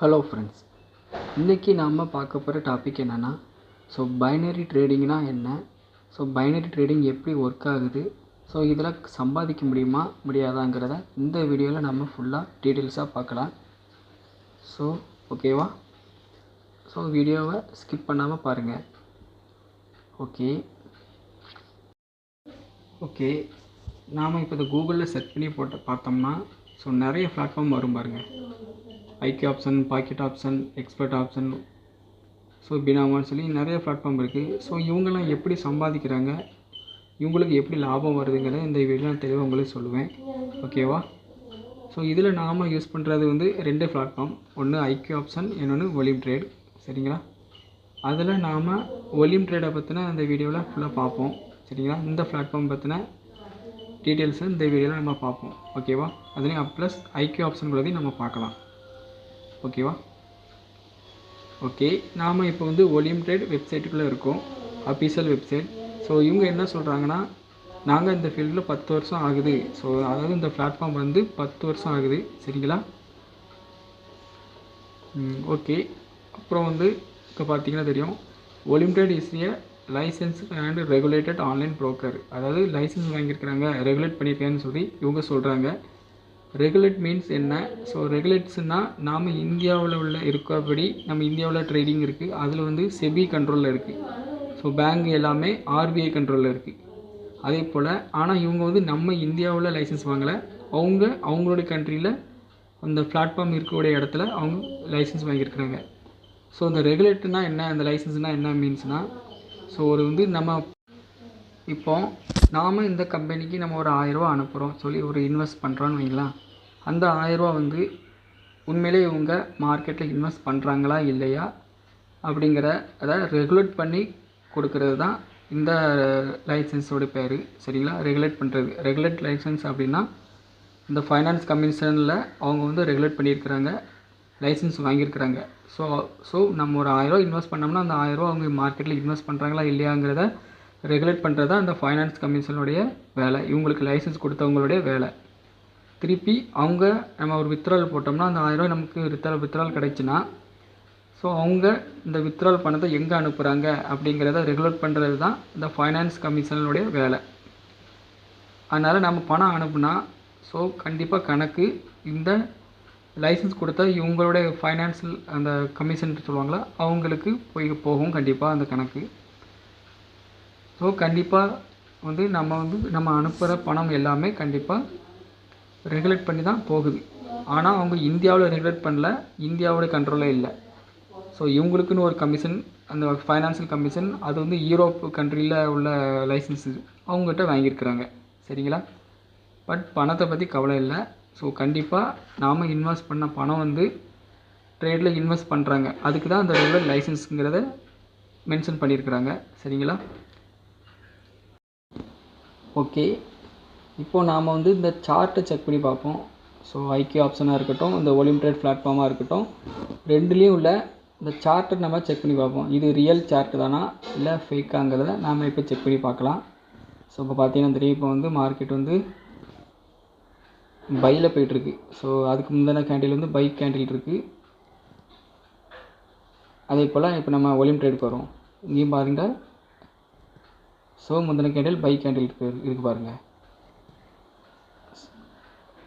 Hello friends இன்றைக்கி நாம் பார்க்க போகிற டாபிக் என்னென்னா ஸோ பைனரி ட்ரேடிங்னா என்ன? ஸோ பைனரி ட்ரேடிங் எப்படி ஒர்க் ஆகுது? ஸோ இதில் சம்பாதிக்க முடியுமா முடியாதாங்கிறத இந்த வீடியோவில் நம்ம ஃபுல்லாக டீட்டெயில்ஸாக பார்க்கலாம். ஸோ ஓகேவா ஸோ வீடியோவை ஸ்கிப் பண்ணாமல் பாருங்கள் ஓகே ஓகே நாம் இப்போ இதை கூகுளில் செர்ச் பண்ணி போட்டு பார்த்தோம்னா ஸோ நிறைய பிளாட்ஃபார்ம் வரும் பாருங்கள் IQ option pocket option expert option so பினாமான்னு சொல்லி நிறைய பிளாட்ஃபார்ம் இருக்குது ஸோ இவங்கெல்லாம் எப்படி சம்பாதிக்கிறாங்க? இவங்களுக்கு எப்படி லாபம் வருதுங்கிறத இந்த வீடியோ நான் தெளிவாக உங்களுக்கு சொல்லுவேன். ஓகேவா ஸோ இதில் நாம் யூஸ் பண்ணுறது வந்து ரெண்டு பிளாட்ஃபார்ம் ஒன்று ஐக்கியூ ஆப்ஷன் இன்னொன்று ஒலிம் ட்ரேட் சரிங்களா? அதில் நாம் ஒலிம் ட்ரேடை பற்றின அந்த வீடியோவில் ஃபுல்லாக பார்ப்போம். சரிங்களா? இந்த பிளாட்ஃபார்ம் பற்றின டீட்டெயில்ஸை இந்த வீடியோவில் நம்ம பார்ப்போம். ஓகேவா அதுலேயும் ப்ளஸ் ஐக்கியூ ஆப்ஷன்களதையும் நம்ம பார்க்கலாம். ஓகேவா ஓகே நாம் இப்போ வந்து ஒலியம் ட்ரேட் வெப்சைட்டுக்குள்ளே இருக்கோம். அஃபீஷியல் வெப்சைட் ஸோ இவங்க என்ன சொல்கிறாங்கன்னா நாங்கள் இந்த ஃபீல்டில் பத்து வருஷம் ஆகுது. ஸோ அதாவது இந்த பிளாட்ஃபார்ம் வந்து பத்து வருஷம் ஆகுது. சரிங்களா? ஓகே அப்புறம் வந்து இப்போ பார்த்தீங்கன்னா தெரியும். ஒலிமிடெட் is a licence and regulated online broker அதாவது லைசன்ஸ் வாங்கியிருக்கிறாங்க ரெகுலேட் பண்ணியிருக்கேன்னு சொல்லி இவங்க சொல்கிறாங்க ரெகுலேட் மீன்ஸ் என்ன? ஸோ ரெகுலேட்ஸ்னால் நாம் இந்தியாவில் உள்ள இருக்கபடி நம்ம இந்தியாவில் ட்ரேடிங் இருக்குது அதில் வந்து செபி கண்ட்ரோலில் இருக்குது ஸோ பேங்க் எல்லாமே ஆர்பிஐ கண்ட்ரோலில் இருக்குது அதே போல் ஆனால் இவங்க வந்து நம்ம இந்தியாவில் லைசன்ஸ் வாங்கலை. அவங்க அவங்களுடைய கண்ட்ரியில் அந்த பிளாட்ஃபார்ம் இருக்கக்கூடிய இடத்துல அவங்க லைசன்ஸ் வாங்கியிருக்கிறாங்க. ஸோ அந்த ரெகுலேட்டுனா என்ன? அந்த லைசன்ஸ்னால் என்ன மீன்ஸ்னால் ஸோ ஒரு வந்து நம்ம இப்போ நாம் இந்த கம்பெனிக்கு நம்ம ஒரு ஆயிரரூவா அனுப்புகிறோம் சொல்லி ஒரு இன்வெஸ்ட் பண்ணுறோன்னு வைங்களேன். அந்த ஆயிரரூவா வந்து உண்மையிலே இவங்க மார்க்கெட்டில் இன்வெஸ்ட் பண்ணுறாங்களா இல்லையா? அப்படிங்கிற அதை ரெகுலேட் பண்ணி கொடுக்கறது தான் இந்த லைசன்ஸோட பேர் சரிங்களா? ரெகுலேட் பண்ணுறது ரெகுலேட் லைசன்ஸ் அப்படின்னா இந்த ஃபைனான்ஸ் கமிஷனில் அவங்க வந்து ரெகுலேட் பண்ணியிருக்கிறாங்க லைசன்ஸ் வாங்கியிருக்கிறாங்க. ஸோ ஸோ நம்ம ஒரு ஆயிரரூவா இன்வெஸ்ட் பண்ணோம்னா அந்த ஆயிரரூவா அவங்க மார்க்கெட்டில் இன்வெஸ்ட் பண்ணுறாங்களா இல்லையாங்கிறத ரெகுலேட் பண்ணுறது தான் அந்த ஃபைனான்ஸ் கமிஷனுடைய வேலை. இவங்களுக்கு லைசன்ஸ் கொடுத்தவங்களுடைய வேலை. திருப்பி அவங்க நம்ம ஒரு வித்ட்ரால் போட்டோம்னா அந்த ஆயிரரூவா நமக்கு வித்ட்ரால் வித்ட்ரால் கிடைச்சுன்னா ஸோ அவங்க இந்த வித்ட்ரால் பணத்தை எங்கே அனுப்புகிறாங்க அப்படிங்கிறத ரெகுலேட் பண்ணுறது தான் இந்த ஃபைனான்ஸ் கமிஷனுடைய வேலை. அதனால் நம்ம பணம் அனுப்புனா ஸோ கண்டிப்பாக கணக்கு இந்த லைசன்ஸ் கொடுத்தா இவங்களுடைய ஃபைனான்சியல் அந்த கமிஷன் சொல்லுவாங்களா அவங்களுக்கு போய் போகும் கண்டிப்பாக அந்த கணக்கு. ஸோ கண்டிப்பாக வந்து நம்ம வந்து நம்ம அனுப்புகிற பணம் எல்லாமே கண்டிப்பாக ரெகுலேட் பண்ணி தான் போகுது. ஆனால் அவங்க இந்தியாவில் ரெகுலேட் பண்ணல இந்தியாவோட கண்ட்ரோலே இல்லை. ஸோ இவங்களுக்குன்னு ஒரு கமிஷன் அந்த ஃபைனான்சியல் கமிஷன் அது வந்து யூரோப் கண்ட்ரியில் உள்ள லைசன்ஸு அவங்ககிட்ட வாங்கியிருக்கிறாங்க. சரிங்களா? பட் பணத்தை பற்றி கவலை இல்லை. ஸோ கண்டிப்பாக நாம் இன்வெஸ்ட் பண்ண பணம் வந்து ட்ரேடில் இன்வெஸ்ட் பண்ணுறாங்க அதுக்கு தான் அந்த ரெகுலர் லைசன்ஸுங்கிறத மென்ஷன் பண்ணியிருக்கிறாங்க. சரிங்களா? ஓகே இப்போது நாம் வந்து இந்த சார்ட்டை செக் பண்ணி பார்ப்போம். ஸோ ஐக்கியூ ஆப்ஷனாக இருக்கட்டும் இந்த ஒலிம் ட்ரேட் பிளாட்ஃபார்மாக இருக்கட்டும் ரெண்டுலேயும் உள்ள இந்த சார்ட்டை நம்ம செக் பண்ணி பார்ப்போம். இது ரியல் சார்ட்டு தானா இல்லை ஃபேக்காங்கிறத நாம் இப்போ செக் பண்ணி பார்க்கலாம். ஸோ இப்போ பார்த்தீங்கன்னா தெரியும் இப்போ வந்து மார்க்கெட் வந்து பையில் போயிட்டுருக்கு. ஸோ அதுக்கு முந்தின கேண்டில் வந்து பைக் கேண்டில் இருக்குது அதே போல் இப்போ நம்ம ஒலிம் வரோம் இங்கேயும் பாருங்கள் ஸோ முந்தின கேண்டில் பைக் கேண்டில் இருக்கு இருக்குது பாருங்கள்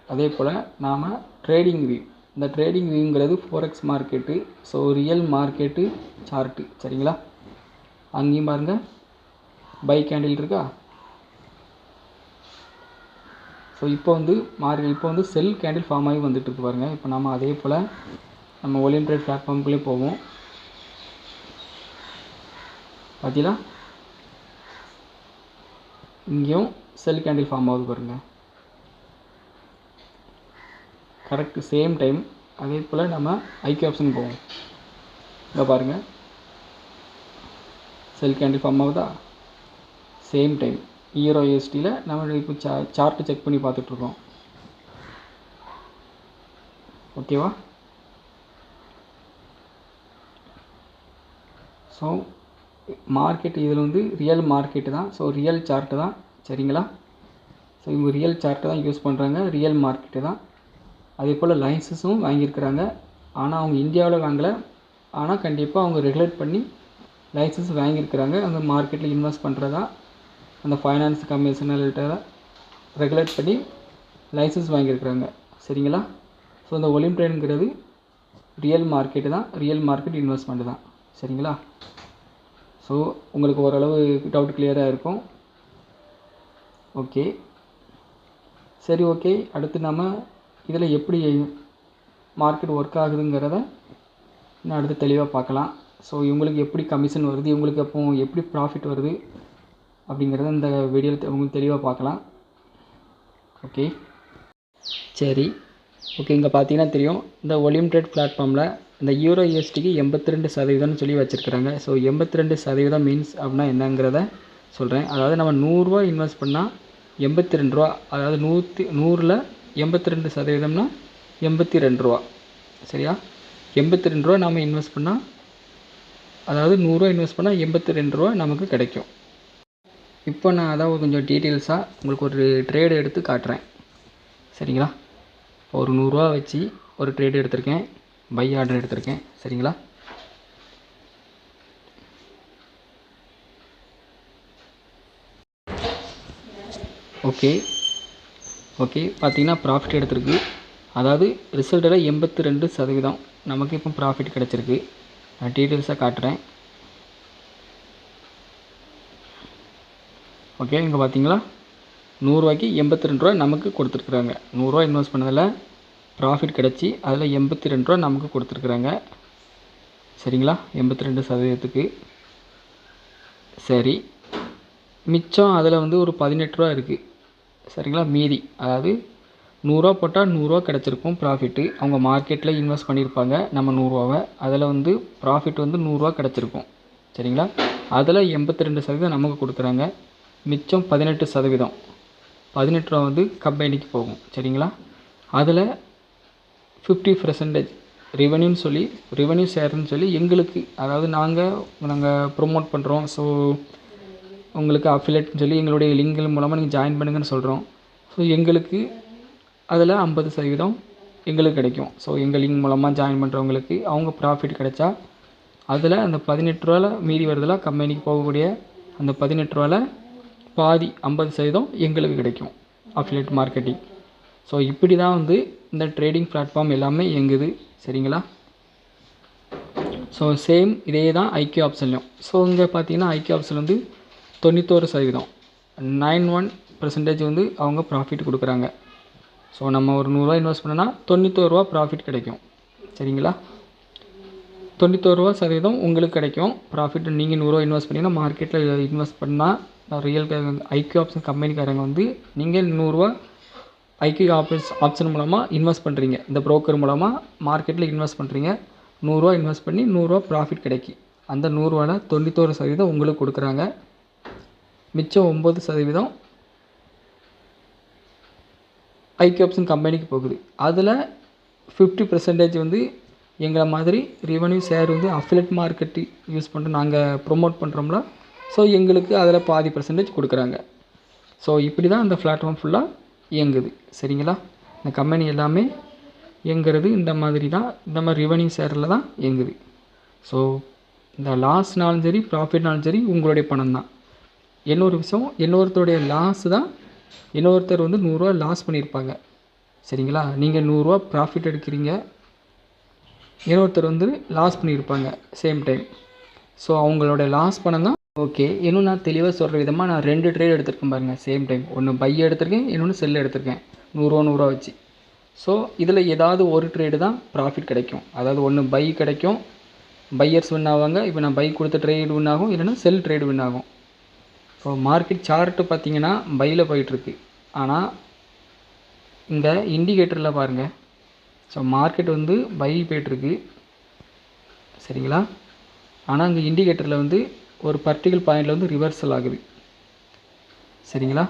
அதே போல் நாம் ட்ரேடிங் வியூ இந்த trading வியூங்கிறது forex market so real market chart சரிங்களா? அங்கேயும் பாருங்கள் பை கேண்டில் இருக்கா? ஸோ இப்போ வந்து மார்க் இப்போ வந்து செல் கேண்டில் ஃபார்ம் ஆகி வந்துட்டு இருக்கு பாருங்கள் இப்போ நம்ம அதே போல் நம்ம ஒலியன் ட்ரேட் பிளாட்ஃபார்முக்குள்ளே போவோம். பார்த்தீங்களா இங்கேயும் செல் கேண்டில் ஃபார்ம் ஆகுது பாருங்கள் கரெக்ட் சேம் டைம் அதே போல் நம்ம ஐக்கிய ஆப்ஷன் போவோம். இங்கே பாருங்கள் செல் கேண்டில் ஃபார்ம் ஆகுதா? சேம் டைம் ஈரோ யூஎஸ்டியில் நம்ம இப்போ சா சார்ட்டு செக் பண்ணி பார்த்துட்ருக்கோம் ஓகேவா ஸோ மார்க்கெட் இதில் வந்து ரியல் மார்க்கெட்டு தான். ஸோ ரியல் சார்ட்டு தான். சரிங்களா? ஸோ இவங்க ரியல் சார்ட்டை தான் யூஸ் பண்ணுறாங்க ரியல் மார்க்கெட்டு தான். அதே போல் லைசன்ஸும் வாங்கியிருக்கிறாங்க. ஆனால் அவங்க இந்தியாவில் வாங்கலை. ஆனால் கண்டிப்பாக அவங்க ரெகுலேட் பண்ணி லைசன்ஸ் வாங்கியிருக்கிறாங்க. அந்த மார்க்கெட்டில் இன்வெஸ்ட் பண்ணுறதா அந்த ஃபைனான்ஸ் கமிஷனர்கிட்ட ரெகுலேட் பண்ணி லைசன்ஸ் வாங்கியிருக்கிறாங்க. சரிங்களா? ஸோ இந்த ஒலிம்பியன்கிறது ரியல் மார்க்கெட்டு தான். ரியல் மார்க்கெட் இன்வெஸ்ட்மெண்ட் தான். சரிங்களா? ஸோ உங்களுக்கு ஓரளவு டவுட் கிளியராக இருக்கும். ஓகே சரி ஓகே அடுத்து நம்ம இதில் எப்படி மார்க்கெட் ஒர்க் ஆகுதுங்கிறத இன்னும் அடுத்து தெளிவாக பார்க்கலாம். ஸோ இவங்களுக்கு எப்படி கமிஷன் வருது இவங்களுக்கு அப்போ எப்படி ப்ராஃபிட் வருது அப்படிங்கிறத இந்த வீடியோவில் உங்களுக்கு தெளிவாக பார்க்கலாம். ஓகே சரி. ஓகே இங்கே பார்த்தீங்கன்னா தெரியும். இந்த ஒலிம் ட்ரேட் பிளாட்ஃபார்மில் இந்த யூரோ யூஎஸ்டிக்கு எண்பத்தி ரெண்டு சதவீதம்னு சொல்லி வச்சுருக்குறாங்க. ஸோ எண்பத்தி ரெண்டு சதவீதம் மீன்ஸ் அப்படின்னா என்னங்கிறத சொல்கிறேன் அதாவது நம்ம நூறுரூவா இன்வெஸ்ட் பண்ணால் எண்பத்தி ரெண்டு ரூபா அதாவது நூற்றி நூறில் எண்பத்தி ரெண்டு சதவீதம்னா எண்பத்தி ரெண்டு ரூபா. சரியா? எண்பத்தி ரெண்டு ரூபா நாம் இன்வெஸ்ட் பண்ணால் அதாவது நூறுரூவா இன்வெஸ்ட் பண்ணால் எண்பத்தி ரெண்டு ரூபா நமக்கு கிடைக்கும். இப்போ நான் அதாவது கொஞ்சம் டீட்டெயில்ஸாக உங்களுக்கு ஒரு ட்ரேடு எடுத்து காட்டுறேன். சரிங்களா? ஒரு நூறுரூவா வச்சு ஒரு ட்ரேடு எடுத்திருக்கேன். பை ஆர்டர் எடுத்திருக்கேன். சரிங்களா? ஓகே ஓகே பார்த்தீங்கன்னா ப்ராஃபிட் எடுத்திருக்கு. அதாவது ரிசல்ட்டில் எண்பத்தி ரெண்டு சதவீதம். நமக்கு இப்போ ப்ராஃபிட் கிடச்சிருக்கு. நான் டீட்டெயில்ஸாக காட்டுறேன். ஓகே இங்கே பார்த்தீங்களா நூறுரூவாய்க்கு எண்பத்தி ரெண்டு ரூபா நமக்கு கொடுத்துருக்குறாங்க. நூறுரூவா இன்வெஸ்ட் பண்ணதில் ப்ராஃபிட் கிடச்சி அதில் எண்பத்தி ரெண்டு ரூபா நமக்கு கொடுத்துருக்குறாங்க. சரிங்களா? எண்பத்தி ரெண்டு சதவீதத்துக்கு. சரி. மிச்சம் அதில் வந்து ஒரு பதினெட்டு ரூபா இருக்குது சரிங்களா? மீதி. அதாவது நூறுரூவா போட்டால் நூறுரூவா கிடச்சிருக்கும் ப்ராஃபிட்டு அவங்க மார்க்கெட்டில் இன்வெஸ்ட் பண்ணியிருப்பாங்க நம்ம நூறுரூவாவை அதில் வந்து ப்ராஃபிட் வந்து நூறுரூவா கிடச்சிருக்கும். சரிங்களா? அதில் எண்பத்தி ரெண்டு சதவீதம் நமக்கு கொடுக்குறாங்க. மிச்சம் பதினெட்டு சதவீதம். பதினெட்டு ரூபா வந்து கம்பெனிக்கு போகும். சரிங்களா? அதில் ஃபிஃப்டி பர்சன்டேஜ் ரெவன்யூன்னு சொல்லி ரெவன்யூ ஷேர்னு சொல்லி எங்களுக்கு அதாவது நாங்கள் நாங்கள் ப்ரொமோட் பண்ணுறோம் ஸோ உங்களுக்கு அஃபிலேட்னு சொல்லி எங்களுடைய லிங்கில் மூலமாக நீங்கள் ஜாயின் பண்ணுங்கன்னு சொல்கிறோம் ஸோ எங்களுக்கு அதில் ஐம்பது சதவீதம் எங்களுக்கு கிடைக்கும். ஸோ எங்கள் லிங்க் மூலமாக ஜாயின் பண்ணுறவங்களுக்கு அவங்க ப்ராஃபிட் கிடைச்சா அதில் அந்த பதினெட்டு ரூபாவில் மீதி வரதில் கம்பெனிக்கு போகக்கூடிய அந்த பதினெட்டு ரூபாவில் பாதி ஐம்பது சதவீதம் எங்களுக்கு கிடைக்கும் அஃபிலேட் மார்க்கெட்டிங் ஸோ இப்படி தான் வந்து இந்த ட்ரேடிங் பிளாட்ஃபார்ம் எல்லாமே இயங்குது. சரிங்களா? ஸோ சேம் இதே தான் ஐக்கிய ஆப்ஷன்லையும் ஸோ இங்கே பார்த்தீங்கன்னா ஐக்கிய ஆப்ஷன் வந்து தொண்ணூத்தோரு சதவீதம். நைன் ஒன் பர்சன்டேஜ் வந்து அவங்க ப்ராஃபிட் கொடுக்குறாங்க. ஸோ நம்ம ஒரு நூறுரூவா இன்வெஸ்ட் பண்ணோன்னா தொண்ணூத்தோருவா ப்ராஃபிட் கிடைக்கும். சரிங்களா? தொண்ணூத்தோருவா சதவீதம் உங்களுக்கு கிடைக்கும். ப்ராஃபிட் நீங்கள் நூறுரூவா இன்வெஸ்ட் பண்ணிங்கன்னா மார்க்கெட்டில் இன்வெஸ்ட் பண்ணால் ரியல் ஐக்கிய ஆப்ஷன் கம்பெனிக்காரங்க வந்து நீங்கள் நூறுரூவா ஐக்கிய ஆப்ஷன் ஆப்ஷன் மூலமாக இன்வெஸ்ட் பண்ணுறீங்க இந்த புரோக்கர் மூலமாக மார்க்கெட்டில் இன்வெஸ்ட் பண்ணுறீங்க நூறுரூவா இன்வெஸ்ட் பண்ணி நூறுரூவா ப்ராஃபிட் கிடைக்கி. அந்த நூறுரூவாவில் தொண்ணூத்தோரு சதவீதம் உங்களுக்கு கொடுக்குறாங்க. மிச்சம் ஒம்பது சதவீதம் ஐக்கிய ஆப்ஷன் கம்பெனிக்கு போகுது. அதில் ஃபிஃப்டி பர்சன்டேஜ் வந்து எங்களை மாதிரி ரெவன்யூ ஷேர் வந்து அஃபிலட் மார்க்கெட்டு யூஸ் பண்ணுற நாங்கள் ப்ரொமோட் பண்ணுறோம்ல ஸோ எங்களுக்கு அதில் பாதி பர்சன்டேஜ் கொடுக்குறாங்க. ஸோ இப்படி தான் அந்த பிளாட்ஃபார்ம் ஃபுல்லாக இயங்குது. சரிங்களா? இந்த கம்பெனி எல்லாமே இயங்குறது இந்த மாதிரி தான் இந்த மாதிரி ரெவன்யூ ஷேரில் தான் இயங்குது. ஸோ இந்த லாஸ்னாலும் சரி ப்ராஃபிட்னாலும் சரி உங்களுடைய பணம் தான் இன்னொரு விஷயம் இன்னொருத்தருடைய லாஸ் தான் இன்னொருத்தர் வந்து நூறுரூவா லாஸ் பண்ணியிருப்பாங்க. சரிங்களா? நீங்கள் நூறுரூவா ப்ராஃபிட் எடுக்கிறீங்க. இன்னொருத்தர் வந்து லாஸ் பண்ணியிருப்பாங்க சேம் டைம் ஸோ அவங்களோட லாஸ் பணம் தான். ஓகே இன்னும் நான் தெளிவாக சொல்கிற விதமாக நான் ரெண்டு ட்ரேட் எடுத்திருக்கேன் பாருங்கள் சேம் டைம் ஒன்று பை எடுத்திருக்கேன் இன்னொன்று செல் எடுத்திருக்கேன். நூறுரூவா நூறுரூவா வச்சு. ஸோ இதில் ஏதாவது ஒரு ட்ரேடு தான் ப்ராஃபிட் கிடைக்கும். அதாவது ஒன்று பை கிடைக்கும் பையர்ஸ் வின் ஆவாங்க. இப்போ நான் பை கொடுத்த ட்ரேடு வின் ஆகும் இல்லைன்னா செல் ட்ரேடு வின் ஆகும். ஸோ மார்க்கெட் சார்ட்டு பார்த்தீங்கன்னா பையில் போயிட்டுருக்கு. ஆனால் இந்த இண்டிகேட்டரில் பாருங்கள் ஸோ மார்க்கெட் வந்து பை போயிட்டுருக்கு. சரிங்களா? ஆனால் அங்கே இண்டிகேட்டரில் வந்து ஒரு பர்டிகுலர் பாயிண்டில் வந்து ரிவர்சல் ஆகுது. சரிங்களா?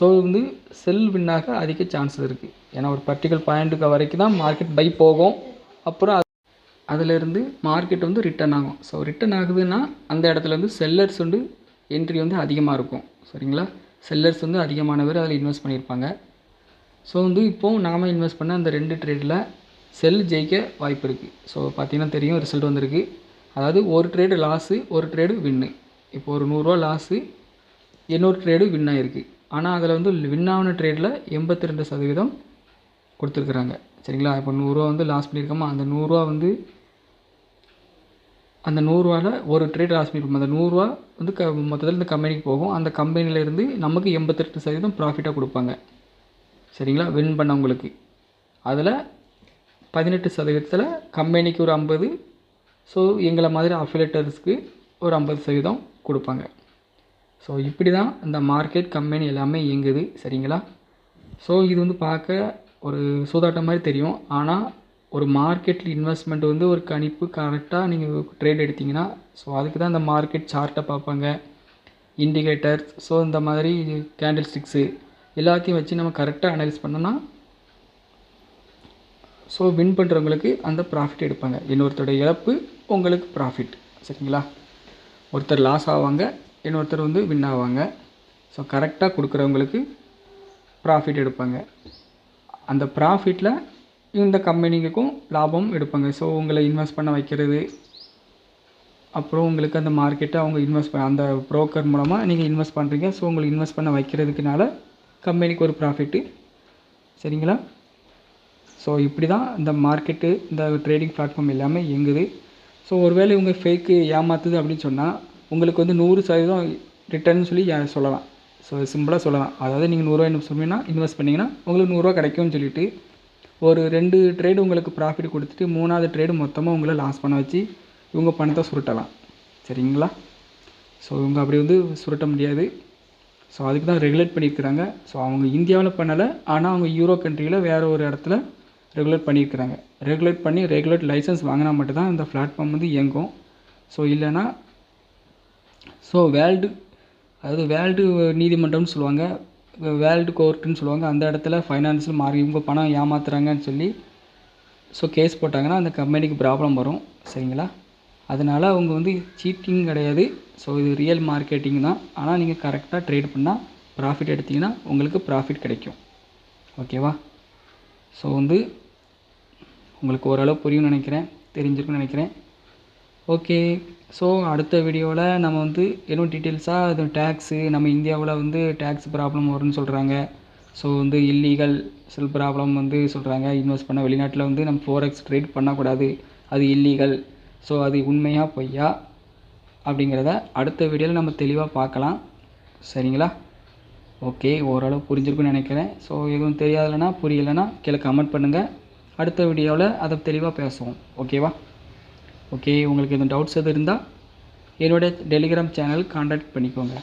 ஸோ வந்து செல் வின்னாக அதிக சான்சஸ் இருக்குது ஏன்னா ஒரு பர்டிகுலர் பாயிண்ட்டுக்கு வரைக்கும் தான் மார்க்கெட் பை போகும். அப்புறம் அது- அதிலிருந்து மார்க்கெட் வந்து ரிட்டர்ன் ஆகும். ஸோ ரிட்டர்ன் ஆகுதுன்னா அந்த இடத்துல வந்து செல்லர்ஸ் வந்து என்ட்ரி வந்து அதிகமாக இருக்கும். சரிங்களா? செல்லர்ஸ் வந்து அதிகமான பேர் அதில் இன்வெஸ்ட் பண்ணியிருப்பாங்க ஸோ வந்து இப்போது நாம் இன்வெஸ்ட் பண்ண அந்த ரெண்டு ட்ரேடில் செல் ஜெயிக்க வாய்ப்பு இருக்குது ஸோ பார்த்தீங்கன்னா தெரியும் ரிசல்ட் வந்திருக்கு. அதாவது ஒரு ட்ரேடு லாஸு ஒரு ட்ரேடு வின்னு இப்போ ஒரு நூறுரூவா லாஸு இன்னொரு ட்ரேடு வின் ஆகிருக்கு ஆனால் அதில் வந்து வின் ஆன ட்ரேடில் எண்பத்தி ரெண்டு சதவீதம் கொடுத்துருக்குறாங்க. சரிங்களா? இப்போ நூறுரூவா வந்து லாஸ் பண்ணியிருக்கோமா அந்த நூறுரூவா வந்து அந்த நூறுரூவால ஒரு ட்ரேட் லாஸ் பண்ணியிருப்போம் அந்த நூறுரூவா வந்து க மொத்தத்தில் இந்த கம்பெனிக்கு போகும். அந்த கம்பெனிலேருந்து நமக்கு எண்பத்தெட்டு சதவீதம் ப்ராஃபிட்டாக கொடுப்பாங்க. சரிங்களா? வின் பண்ணவங்களுக்கு. அதில் பதினெட்டு சதவீதத்தில் கம்பெனிக்கு ஒரு ஐம்பது ஸோ எங்களை மாதிரி அஃபிலேட்டர்ஸ்க்கு ஒரு ஐம்பது சதவீதம் கொடுப்பாங்க. ஸோ இப்படி தான் இந்த மார்க்கெட் கம்பெனி எல்லாமே இயங்குது. சரிங்களா? ஸோ இது வந்து பார்க்க ஒரு சூதாட்டம் மாதிரி தெரியும். ஆனால் ஒரு மார்க்கெட்டில் இன்வெஸ்ட்மெண்ட் வந்து ஒரு கணிப்பு கரெக்டாக நீங்கள் ட்ரேட் எடுத்தீங்கன்னா ஸோ அதுக்கு தான் இந்த மார்க்கெட் சார்ட்டை பார்ப்பாங்க. இண்டிகேட்டர் ஸோ இந்த மாதிரி கேண்டில் ஸ்டிக்ஸு எல்லாத்தையும் வச்சு நம்ம கரெக்டாக அனலைஸ் பண்ணோன்னா ஸோ வின் பண்ணுறவங்களுக்கு அந்த ப்ராஃபிட் எடுப்பாங்க. இன்னொருத்தரோட இழப்பு உங்களுக்கு ப்ராஃபிட் சரிங்களா? ஒருத்தர் லாஸ் ஆவாங்க இன்னொருத்தர் வந்து வின் ஆவாங்க. ஸோ கரெக்டாக கொடுக்குறவங்களுக்கு ப்ராஃபிட் எடுப்பாங்க. அந்த ப்ராஃபிட்டில் இந்த கம்பெனிக்கும் லாபம் எடுப்பாங்க. ஸோ உங்களை இன்வெஸ்ட் பண்ண வைக்கிறது. அப்புறம் உங்களுக்கு அந்த மார்க்கெட்டை அவங்க இன்வெஸ்ட் பண்ண அந்த ப்ரோக்கர் மூலமாக நீங்கள் இன்வெஸ்ட் பண்ணுறீங்க ஸோ உங்களுக்கு இன்வெஸ்ட் பண்ண வைக்கிறதுக்குனால கம்பெனிக்கு ஒரு ப்ராஃபிட்டு சரிங்களா? ஸோ இப்படி தான் இந்த மார்க்கெட்டு இந்த ட்ரேடிங் பிளாட்ஃபார்ம் எல்லாமே இயங்குது. ஸோ ஒருவேளை இவங்க ஃபேக்கு ஏமாத்துது அப்படின்னு சொன்னால் உங்களுக்கு வந்து நூறு சதவீதம் ரிட்டர்ன் சொல்லி யா- சொல்லலாம். ஸோ சிம்பிளாக சொல்லலாம். அதாவது நீங்கள் நூறுரூவா இன்வெஸ்ட் பண்ணீங்கன்னா இன்வெஸ்ட் பண்ணிங்கன்னா உங்களுக்கு நூறுரூவா கிடைக்கும்னு சொல்லிட்டு ஒரு ரெண்டு ட்ரேடு உங்களுக்கு ப்ராஃபிட் கொடுத்துட்டு மூணாவது ட்ரேடு மொத்தமாக உங்களை லாஸ் பண்ண வச்சு இவங்க பணத்தை சுருட்டலாம். சரிங்களா? ஸோ இவங்க அப்படி வந்து சுருட்ட முடியாது. ஸோ அதுக்கு தான் ரெகுலேட் பண்ணியிருக்கிறாங்க. ஸோ அவங்க இந்தியாவில் பண்ணலை ஆனால் அவங்க யூரோ கண்ட்ரியில் வேறு ஒரு இடத்துல ரெகுலேட் பண்ணியிருக்கிறாங்க. ரெகுலேட் பண்ணி ரெகுலேட் லைசன்ஸ் வாங்கினா மட்டும்தான் இந்த பிளாட்ஃபார்ம் வந்து இயங்கும். ஸோ இல்லைன்னா ஸோ வேர்ல்டு அதாவது வேர்ல்டு நீதிமன்றம்னு சொல்லுவாங்க. வேர்ல்டு கோர்ட்டுன்னு சொல்லுவாங்க அந்த இடத்துல ஃபைனான்ஸில் மாறி இவங்க பணம் ஏமாத்துறாங்கன்னு சொல்லி ஸோ கேஸ் போட்டாங்கன்னா அந்த கம்பெனிக்கு ப்ராப்ளம் வரும் சரிங்களா? அதனால் அவங்க வந்து சீட்டிங் கிடையாது. ஸோ இது ரியல் மார்க்கெட்டிங் தான். ஆனால் நீங்கள் கரெக்டாக ட்ரேட் பண்ணால் ப்ராஃபிட் எடுத்தீங்கன்னா உங்களுக்கு ப்ராஃபிட் கிடைக்கும். ஓகேவா ஸோ வந்து உங்களுக்கு ஓரளவு புரியும்னு நினைக்கிறேன் தெரிஞ்சிருக்குன்னு நினைக்கிறேன். ஓகே ஸோ அடுத்த வீடியோவில் நம்ம வந்து இன்னும் டீட்டெயில்ஸாக இது டேக்ஸு நம்ம இந்தியாவில் வந்து டேக்ஸ் ப்ராப்ளம் வரும்னு சொல்கிறாங்க ஸோ வந்து இல்லீகல் செல் ப்ராப்ளம் வந்து சொல்கிறாங்க இன்வெஸ்ட் பண்ண வெளிநாட்டில் வந்து நம்ம ஃபோரெக்ஸ் ட்ரேட் பண்ணக்கூடாது. அது இல்லீகல் ஸோ அது உண்மையாக பொய்யா அப்படிங்கிறத அடுத்த வீடியோவில் நம்ம தெளிவாக பார்க்கலாம். சரிங்களா? ஓகே ஓரளவு புரிஞ்சிருக்குன்னு நினைக்கிறேன். ஸோ எதுவும் தெரியாதுலனா புரியலைன்னா கீழே கமெண்ட் பண்ணுங்கள் அடுத்த வீடியோவில் அதை தெளிவாக பேசுவோம். ஓகேவா ஓகே உங்களுக்கு எதுவும் டவுட்ஸ் எதுவும் இருந்தால் என்னோட டெலிகிராம் சேனல் காண்டாக்ட் பண்ணிக்கோங்க.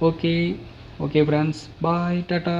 Okay okay friends bye tata